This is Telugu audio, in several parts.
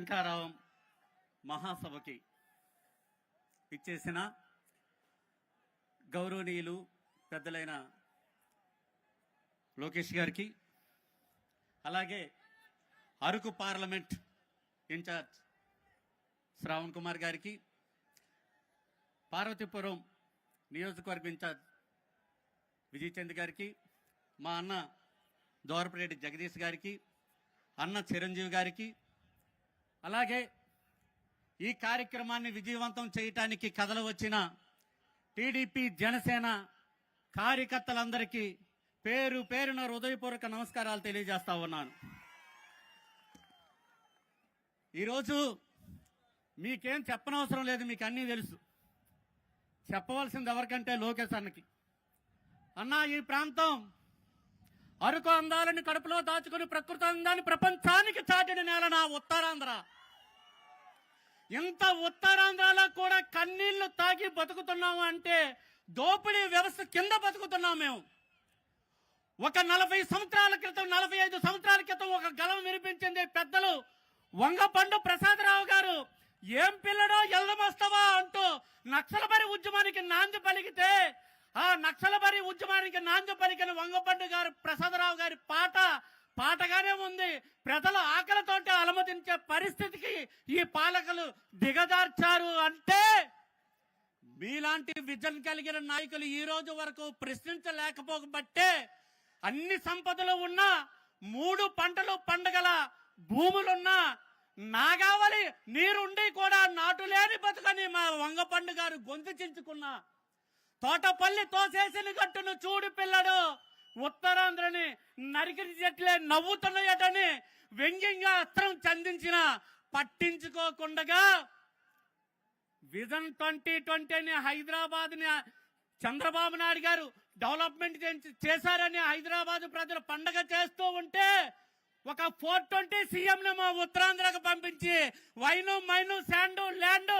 శంఖారావం మహాసభకి ఇచ్చేసిన గౌరవనీయులు పెద్దలైన లోకేష్ గారికి అలాగే అరకు పార్లమెంట్ ఇన్ఛార్జ్ శ్రావణ్ కుమార్ గారికి పార్వతీపురం నియోజకవర్గ ఇన్ఛార్జ్ విజయచంద్ గారికి మా అన్న దోరపరెడ్డి జగదీష్ గారికి అన్న చిరంజీవి గారికి అలాగే ఈ కార్యక్రమాన్ని విజయవంతం చేయటానికి కథలు వచ్చిన టీడీపీ జనసేన కార్యకర్తలందరికీ పేరు పేరున హృదయపూర్వక నమస్కారాలు తెలియజేస్తా ఉన్నాను. ఈరోజు మీకేం చెప్పనవసరం లేదు మీకు అన్నీ తెలుసు. చెప్పవలసింది ఎవరికంటే లోకేష్ అన్నకి. అన్నా ఈ ప్రాంతం అరకు అందాలని కడుపులో దాచుకుని ప్రకృతి అందాన్ని ప్రపంచానికి చాటిన నేల నా ఉత్తరాంధ్ర. ఇంత ఉత్తరాంధ్రలో కూడా కన్నీళ్ళు తాగి బతుకుతున్నాము అంటే దోపిడీ వ్యవస్థ కింద బతుకుతున్నాం మేము. ఒక నలభై సంవత్సరాల క్రితం నలభై ఐదు సంవత్సరాల క్రితం ఒక గలం వినిపించింది పెద్దలు వంగపండు ప్రసాదరావు గారు. ఏం పిల్లడో ఎల్లమస్తవా అంటూ నక్సలబరి ఉద్యమానికి నాంది పలికితే ఆ నక్సలబరి ఉద్యమానికి నాంది పలికిన వంగపండు గారు ప్రసాదరావు గారి పాట పాటగానే ఉంది. ప్రజల ఆకలితోటి అలమతించే పరిస్థితికి ఈ పాలకులు దిగజార్చారు అంటే మీలాంటి విజన్ కలిగిన నాయకులు ఈ రోజు వరకు ప్రశ్నించలేకపోబట్టే అన్ని సంపదలు ఉన్నా మూడు పంటలు పండగల భూములున్నా నాగావళి నీరుండి కూడా నాటులేని బతుకని మా వంగపండు గారు గొంతు చించుకున్నా తోటపల్లి తోసేసిన గట్టును చూడు పిల్లడు. ఉత్తరాంధ్రని నరికిన చెట్లే నవ్వుతున్నాయటని వ్యంగ్యంగా అస్త్రం చందించిన పట్టించుకోకుండా విజన్ ట్వంటీ ట్వంటీని హైదరాబాద్ని చంద్రబాబు నాయుడు గారు డెవలప్మెంట్ చేశారని హైదరాబాద్ ప్రజలు పండగ చేస్తూ ఉంటే ఒక ఫోర్ ట్వంటీ సీఎం ని మా ఉత్తరాంధ్రకు పంపించి వైను మైను శాండు ల్యాండు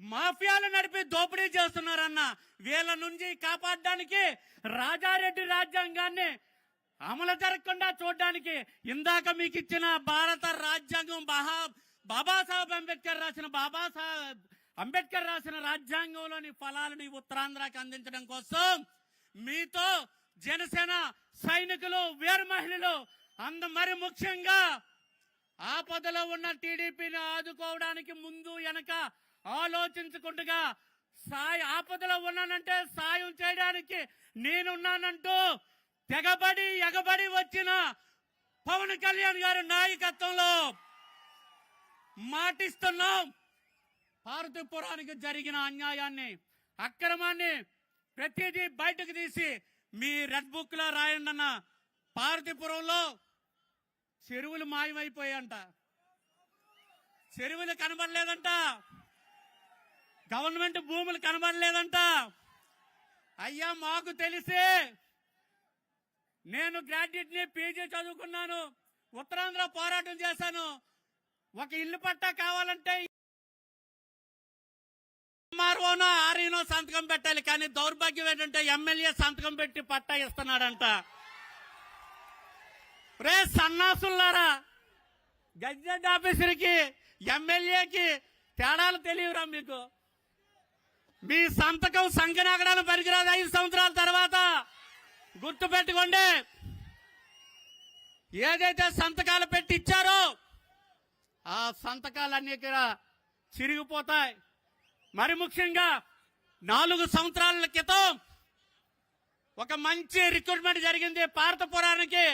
మాఫియాలు నడిపి దోపిడీ చేస్తున్నారన్న వీళ్ళ నుంచి కాపాడడానికి రాజారెడ్డి రాజ్యాంగాన్ని అమలు జరగకుండా చూడడానికి ఇందాక మీకు ఇచ్చిన భారత రాజ్యాంగం బహా బాబాసాహెబ్ అంబేద్కర్ రాసిన బాబాసాహెబ్ అంబేద్కర్ రాసిన రాజ్యాంగంలోని ఫలాలను ఉత్తరాంధ్రాకి ఉత్తరాంధ్రకి అందించడం కోసం మీతో జనసేన సైనికులు వీర మహిళలు అంద మరి ముఖ్యంగా ఆపదలో ఉన్న టీడీపీని ఆదుకోవడానికి ముందు వెనక ఆలోచించకుండా సాయి ఆపదలో ఉన్నానంటే సాయం చేయడానికి నేనున్నానంటూ తెగబడి ఎగబడి వచ్చిన పవన్ కళ్యాణ్ గారి నాయకత్వంలో మాటిస్తున్నాం. పార్వతీపురానికి జరిగిన అన్యాయాన్ని అక్రమాన్ని ప్రతిదీ బయటకు తీసి మీ రెడ్ బుక్లో రాయండి అన్న పార్వతీపురంలో చెరువులు మాయమైపోయాయంట. చెరువులు కనబడలేదంట. గవర్నమెంట్ భూములు కనబడలేదంట. అయ్యా మాకు తెలిసే. నేను గ్రాడ్యుయేట్ని పీజీ చదువుకున్నాను. ఉత్తరాంధ్ర పోరాటం చేశాను. ఒక ఇల్లు పట్టా కావాలంటే ఎంఆర్ఓనో ఆర్ఈనో సంతకం పెట్టాలి కానీ దౌర్భాగ్యం ఏంటంటే ఎమ్మెల్యే సంతకం పెట్టి పట్టా ఇస్తున్నాడంట. రే సన్నాసులారా గజెట్ ఆఫీసర్కి ఎమ్మెల్యేకి తేడాలు తెలియరా మీకు. మీ సంతకం సంఖ్యనగడాలు పనికిరాదు ఐదు సంవత్సరాల తర్వాత గుర్తు పెట్టుకోండి ఏదైతే సంతకాలు పెట్టి ఇచ్చారో ఆ సంతకాలన్నీ కూడా చిరిగిపోతాయి. మరి ముఖ్యంగా నాలుగు సంవత్సరాల క్రితం ఒక మంచి రిక్రూట్మెంట్ జరిగింది పార్తపురానికి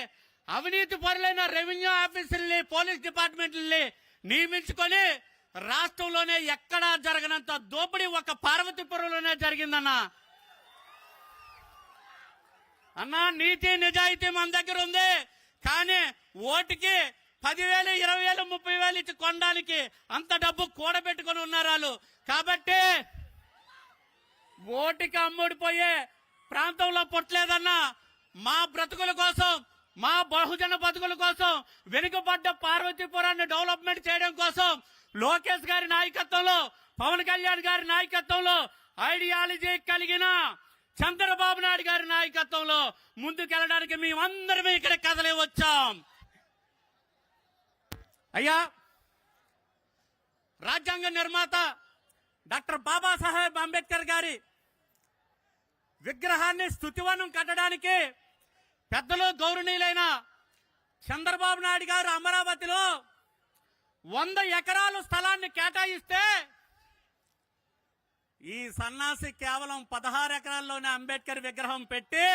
అవినీతి పరులైన రెవెన్యూ ఆఫీసర్ని పోలీస్ డిపార్ట్మెంట్ని నియమించుకొని రాష్ట్రంలోనే ఎక్కడా జరగనంత దోపిడీ ఒక పార్వతీపురంలోనే జరిగిందన్నా. అన్నా నీతి నిజాయితీ మన దగ్గర ఉంది. కానీ ఓటుకి పదివేలు ఇరవై వేలు ముప్పై వేలు ఇచ్చి కొనడానికి అంత డబ్బు కూడబెట్టుకుని ఉన్నారు వాళ్ళు. కాబట్టి ఓటుకి అమ్ముడిపోయే ప్రాంతంలో పుట్టలేదన్నా మా బ్రతుకుల కోసం మా బహుజన బతుకుల కోసం వెనుకబడ్డ పార్వతీపురాన్ని డెవలప్మెంట్ చేయడం కోసం లోకేష్ గారి నాయకత్వంలో పవన్ కళ్యాణ్ గారి నాయకత్వంలో ఐడియాలజీ కలిగిన చంద్రబాబు నాయుడు గారి నాయకత్వంలో ముందుకెళ్ళడానికి మేమందరం ఇక్కడ కదలే వచ్చాం. అయ్యా రాజ్యాంగ నిర్మాత డాక్టర్ బాబాసాహెబ్ అంబేద్కర్ గారి విగ్రహాన్ని స్థుతివనం కట్టడానికి పెద్దలు గౌరవనీయులైన చంద్రబాబు నాయుడు గారు అమరావతిలో వంద ఎకరాలు స్థలాన్ని కేటాయిస్తే ఈ సన్నాసి కేవలం పదహారు ఎకరాల్లోనే అంబేద్కర్ విగ్రహం పెట్టి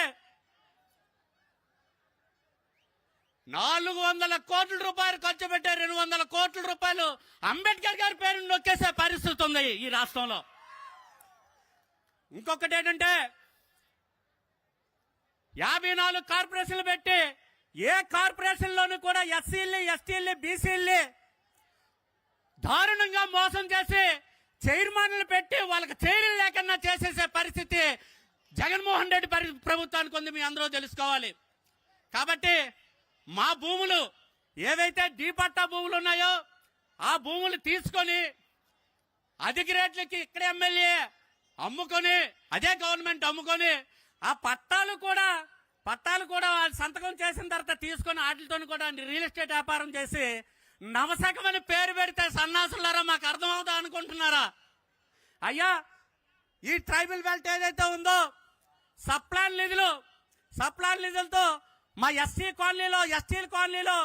నాలుగు వందల కోట్ల రూపాయలు ఖర్చు పెట్టే రెండు వందల కోట్ల రూపాయలు అంబేద్కర్ గారి పేరు నొక్కేసే పరిస్థితి ఉంది ఈ రాష్ట్రంలో. ఇంకొకటి ఏంటంటే యాభై నాలుగు కార్పొరేషన్లు పెట్టి ఏ కార్పొరేషన్లోనూ కూడా ఎస్సీల్ని ఎస్టీల్ని బీసీల్ని దారుణంగా మోసం చేసి చైర్మన్లు పెట్టి వాళ్ళకి చైర్లు లేకుండా చేసేసే పరిస్థితి జగన్మోహన్ రెడ్డి పరి- ప్రభుత్వానికి ఉంది మీ అందరూ తెలుసుకోవాలి. కాబట్టి మా భూములు ఏవైతే డీపట్టా భూములు ఉన్నాయో ఆ భూములు తీసుకొని అధిక రేట్లకి ఇక్కడ ఎమ్మెల్యే అమ్ముకొని అదే గవర్నమెంట్ అమ్ముకొని ఆ పట్టాలు కూడా పట్టాలు కూడా వాళ్ళు సంతకం చేసిన తర్వాత తీసుకొని వాటితో కూడా రియల్ ఎస్టేట్ వ్యాపారం చేసి నవశకమని పేరు పెడితే సన్నాసులారా మాకు అర్థమవుతా అనుకుంటున్నారా? అయ్యా ఈ ట్రైబల్ బెల్ట్ ఏదైతే ఉందో సప్లాన్ నిధులు సప్లాన్ నిధులతో మా ఎస్సీ కాలనీలో ఎస్టీల కాలనీలో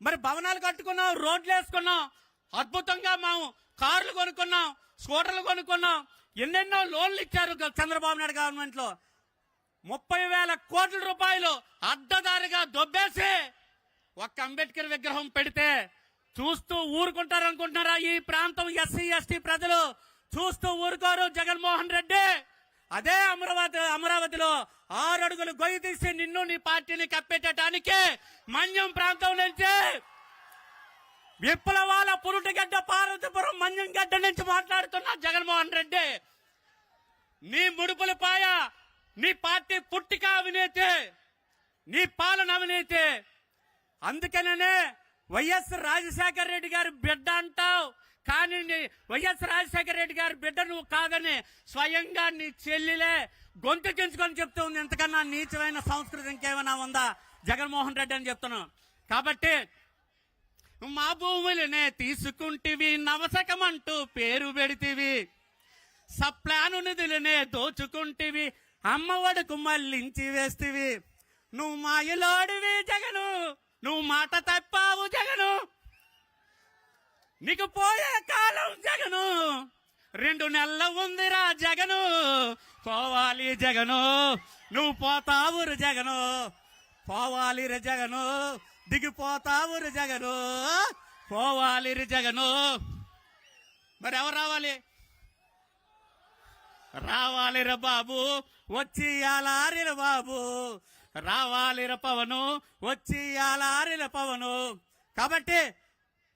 మరి భవనాలు కట్టుకున్నాం రోడ్లు వేసుకున్నాం అద్భుతంగా మేము కార్లు కొనుక్కున్నాం స్కూటర్లు కొనుక్కున్నాం ఎన్నెన్నో లోన్లు ఇచ్చారు చంద్రబాబు నాయుడు గవర్నమెంట్లో ముప్పై వేల కోట్ల రూపాయలు అడ్డదారిగా దొబ్బేసి ఒక్క అంబేద్కర్ విగ్రహం పెడితే చూస్తూ ఊరుకుంటారనుకుంటున్నారా ఈ ప్రాంతం ఎస్సీ ఎస్టీ ప్రజలు? చూస్తూ ఊరుకోరు జగన్మోహన్ రెడ్డి. అదే అమరావతి అమరావతిలో ఆరు అడుగులు గొయ్యి తీసి నిన్ను నీ పార్టీని కప్పెట్టడానికి మన్యం ప్రాంతం నుంచి విప్లవాల పురుటిగడ్డ పార్వతీపురం మన్యం గడ్డ నుంచి మాట్లాడుతున్నా జగన్మోహన్ రెడ్డి. నీ ముడుపుల పాయ నీ పార్టీ పుట్టిక అవినీతి నీ పాలన అవినీతి. అందుకనే వైఎస్ రాజశేఖర రెడ్డి గారి బిడ్డ అంటావు. కానీ వైఎస్ రాజశేఖర రెడ్డి గారి బిడ్డ నువ్వు కాదని స్వయంగా నీ చెల్లిలే గొంతుకించుకొని చెప్తూ ఉంది ఇంతకన్నా నీచమైన సంస్కృతి ఇంకేమైనా ఉందా? జగన్మోహన్ రెడ్డి అని చెప్తున్నాను కాబట్టి మా భూములనే తీసుకుంటివి నవసకమంటూ పేరు పెడితివి. సప్లాను నిధులనే దోచుకుంటివి అమ్మఒడుకు మళ్ళించి వేస్తివి. నువ్వు మాయలోడివి జగను. నువ్వు మాట తప్పావు జగను. నీకు పోయే కాలం జగను. రెండు నెలల ఉందిరా జగను. పోవాలి జగను. నువ్వు పోతావురు జగను. పోవాలి రే జగను. దిగిపోతావురు జగను. పోవాలి రే జగను. మరి ఎవరు రావాలి? రావాలిర బాబు. వచ్చి అలారి బాబు. రావాలిర పవను వచ్చి ఆలారిర పవను. కాబట్టి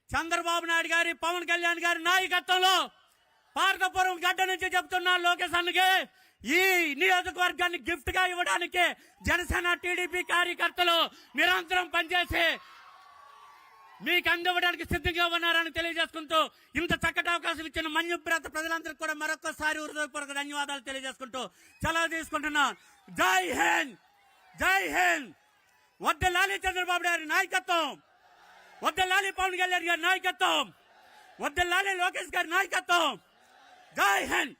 చంద్రబాబు నాయుడు గారి పవన్ కళ్యాణ్ గారి నాయకత్వంలో పార్కపురం గడ్డ నుంచి చెప్తున్నా లోకేష్ అన్నకి ఈ నియోజకవర్గాన్ని గిఫ్ట్గా ఇవ్వడానికి జనసేన టీడీపీ కార్యకర్తలు నిరంతరం పనిచేసి మీకు అందివ్వడానికి సిద్ధంగా ఉన్నారని తెలియజేసుకుంటూ ఇంత చక్కటి అవకాశం ఇచ్చిన మన్యుప్రాంత ప్రజలందరికీ కూడా మరొకసారి హృదయపూర్వక ధన్యవాదాలు తెలియజేసుకుంటూ సెలవు తీసుకుంటున్నా. జై హింద్! జై హింద్ వద్ద లాలి చంద్రబాబు గారి నాయకత్వం వద్ద లాలి పవన్ కళ్యాణ్ గారి నాయకత్వం వద్ద లాలి లోకేష్ గారి నాయకత్వం జై హింద్